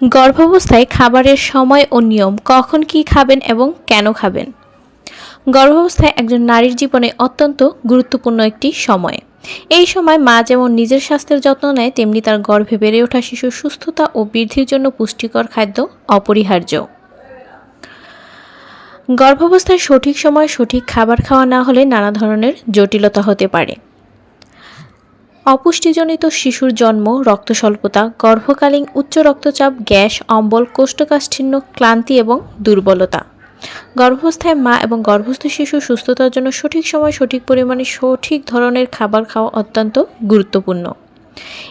গর্ভাবস্থায় খাবারের সময় ও নিয়ম, কখন কি খাবেন এবং কেন খাবেন? গর্ভাবস্থায় একজন নারীর জীবনে অত্যন্ত গুরুত্বপূর্ণ একটি সময়। এই সময় মা যেমন নিজের স্বাস্থ্যের যত্ন নেয়, তেমনি তার গর্ভে বেড়ে ওঠা শিশুর সুস্থতা ও বৃদ্ধির জন্য পুষ্টিকর খাদ্য অপরিহার্য। গর্ভাবস্থায় সঠিক সময় সঠিক খাবার খাওয়া না হলে নানা ধরনের জটিলতা হতে পারে। অপুষ্টিজনিত শিশুর জন্ম, রক্তস্বল্পতা, গর্ভকালীন উচ্চ রক্তচাপ, গ্যাস, অম্বল, কোষ্ঠকাঠিন্য, ক্লান্তি এবং দুর্বলতা। গর্ভাবস্থায় মা এবং গর্ভস্থ শিশুর সুস্থতার জন্য সঠিক সময় সঠিক পরিমাণে সঠিক ধরনের খাবার খাওয়া অত্যন্ত গুরুত্বপূর্ণ।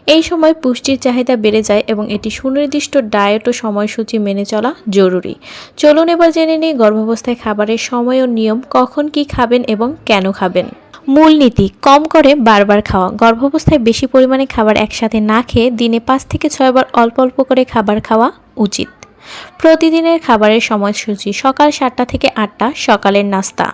এই সময় পুষ্টির চাহিদা বেড়ে যায় এবং এটি সুনির্দিষ্ট ডায়েট ও সময়সূচি মেনে চলা জরুরি। চলুন এবার জেনে নিই গর্ভাবস্থায় খাবারের সময় ও নিয়ম, কখন কি খাবেন এবং কেন খাবেন। মূলনীতি কম করে বারবার খাওয়া। গর্ভাবস্থায় বেশি পরিমাণে খাবার একসাথে না খেয়ে দিনে পাঁচ থেকে ছয়বার অল্প অল্প করে খাবার খাওয়া উচিত। প্রতিদিনের খাবারের সময়সূচি সকাল সাতটা থেকে আটটা, সকালের নাস্তা।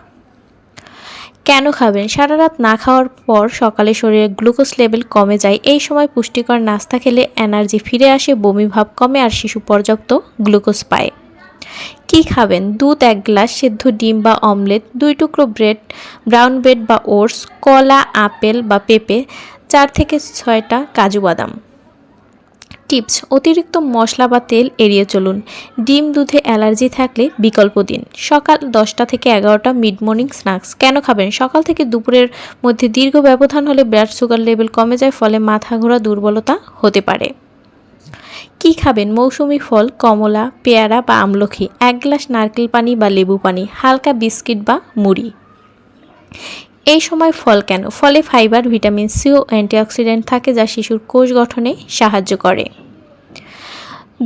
কেন খাবেন? সারা রাত না খাওয়ার পর সকালে শরীরে গ্লুকোজ লেভেল কমে যায়। এই সময় পুষ্টিকর নাস্তা খেলে এনার্জি ফিরে আসে, বমি ভাব কমে, আর শিশু পর্যাপ্ত গ্লুকোজ পায়। কি খাবেন? দুধ, এক গ্লাস সেদ্ধ ডিম বা অমলেট, দুই টুকরো ব্রেড, ব্রাউন ব্রেড বা ওটস, কলা, আপেল বা পেঁপে, চার থেকে ছয়টা কাজু বাদাম। টিপস, অতিরিক্ত মশলা বা তেল এড়িয়ে চলুন। ডিম দুধে অ্যালার্জি থাকলে বিকল্প দিন। সকাল দশটা থেকে এগারোটা মিড মর্নিং স্ন্যাক্স। কেন খাবেন? সকাল থেকে দুপুরের মধ্যে দীর্ঘ ব্যবধান হলে ব্লাড সুগার লেভেল কমে যায়, ফলে মাথা ঘোরা দুর্বলতা হতে পারে। কি খাবেন? মৌসুমি ফল, কমলা, পেয়ারা বা আমলখি, এক গ্লাস নারকেল পানি বা লেবু পানি, হালকা বিস্কিট বা মুড়ি। এই সময় ফল কেন? ফলে ফাইবার, ভিটামিন সি ও অ্যান্টিঅক্সিডেন্ট থাকে যা শিশুর কোষ গঠনে সাহায্য করে।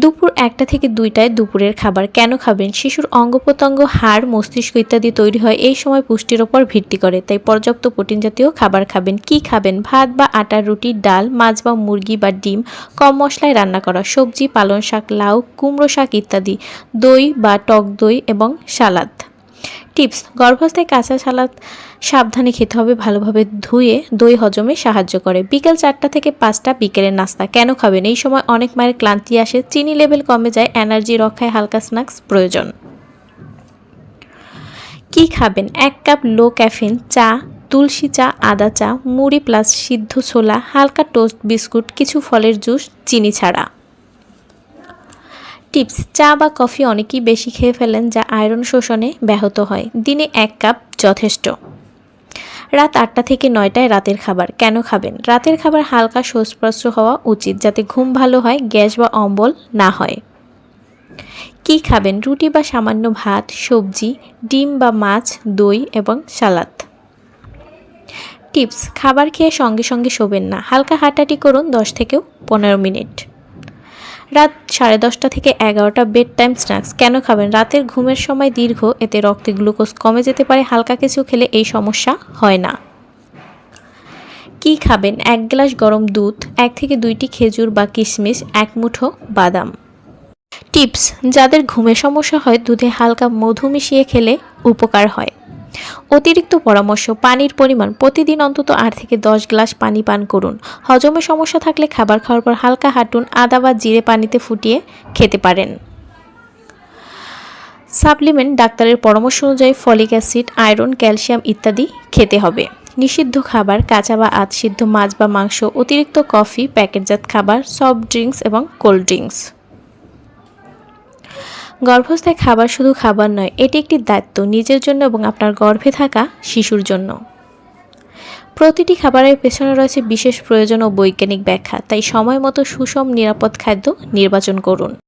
দুপুর একটা থেকে দুইটায় দুপুরের খাবার কেন খাবেন? শিশুর অঙ্গ প্রত্যঙ্গ হাড়, মস্তিষ্ক ইত্যাদি তৈরি হয়। এই সময় পুষ্টির ওপর ভিত্তি করে। তাই পর্যাপ্ত প্রোটিন জাতীয় খাবার খাবেন। কি খাবেন? ভাত বা আটার রুটি, ডাল, মাছ বা মুরগি বা ডিম, কম মশলায় রান্না করা, সবজি, পালং শাক, লাউ, কুমড়ো শাক ইত্যাদি, দই বা টক দই এবং সালাদ। টিপস গর্ভাবস্থায় কাঁচা সালাদ সাবধানে খেতে হবে, ভালোভাবে ধুয়ে দই হজমে সাহায্য করে। বিকেল চারটা থেকে পাঁচটা বিকেলের নাস্তা, কেন খাবেন? এই সময় অনেক মায়ের ক্লান্তি আসে, চিনি লেভেল কমে যায়, এনার্জি রক্ষায় হালকা স্ন্যাক্স প্রয়োজন। কি খাবেন? এক কাপ লো ক্যাফিন চা, তুলসী চা, আদা চা, মুড়ি প্লাস সিদ্ধ ছোলা, হালকা টোস্ট বিস্কুট, কিছু ফলের জুস, চিনি ছাড়া। টিপস, চা বা কফি অনেকেই বেশি খেয়ে ফেলেন যা আয়রন শোষণে ব্যাহত হয়। দিনে এক কাপ যথেষ্ট। রাত আটটা থেকে নয়টায় রাতের খাবার। কেন খাবেন? রাতের খাবার হালকা শোষপ্রস্র হওয়া উচিত যাতে ঘুম ভালো হয়, গ্যাস বা অম্বল না হয়। কি খাবেন? রুটি বা সামান্য ভাত, সবজি, ডিম বা মাছ, দই এবং সালাদ। টিপস, খাবার খেয়ে সঙ্গে সঙ্গে শোবেন না। হালকা হাঁটাহাঁটি করুন দশ থেকেও পনেরো মিনিট। রাত সাড়ে দশটা থেকে এগারোটা বেড টাইম স্ন্যাক্স কেন খাবেন? রাতের ঘুমের সময় দীর্ঘ, এতে রক্তে গ্লুকোজ কমে যেতে পারে, হালকা কিছু খেলে এই সমস্যা হয় না। কি খাবেন? এক গ্লাস গরম দুধ, এক থেকে দুইটি খেজুর বা কিশমিশ, এক মুঠো বাদাম। টিপস, যাদের ঘুমের সমস্যা হয়, দুধে হালকা মধু মিশিয়ে খেলে উপকার হয়। অতিরিক্ত পরামর্শ, পানির পরিমাণ, প্রতিদিন অন্তত আট থেকে দশ গ্লাস পানি পান করুন। হজমের সমস্যা থাকলে খাবার খাওয়ার পর হালকা হাঁটুন, আদা বা জিরে পানিতে ফুটিয়ে খেতে পারেন। সাপ্লিমেন্ট ডাক্তারের পরামর্শ অনুযায়ী ফলিক অ্যাসিড, আয়রন, ক্যালসিয়াম ইত্যাদি খেতে হবে। নিষিদ্ধ খাবার, কাঁচা বা আধসিদ্ধ মাছ বা মাংস, অতিরিক্ত কফি, প্যাকেটজাত খাবার, সফট ড্রিঙ্কস এবং কোল্ড ড্রিঙ্কস। গর্ভস্থায় খাবার শুধু খাবার নয়, এটি একটি দায়িত্ব নিজের জন্য এবং আপনার গর্ভে থাকা শিশুর জন্য। প্রতিটি খাবারের পেছনে রয়েছে বিশেষ প্রয়োজন ও বৈজ্ঞানিক ব্যাখ্যা, তাই সময় মতো সুষম নিরাপদ খাদ্য নির্বাচন করুন।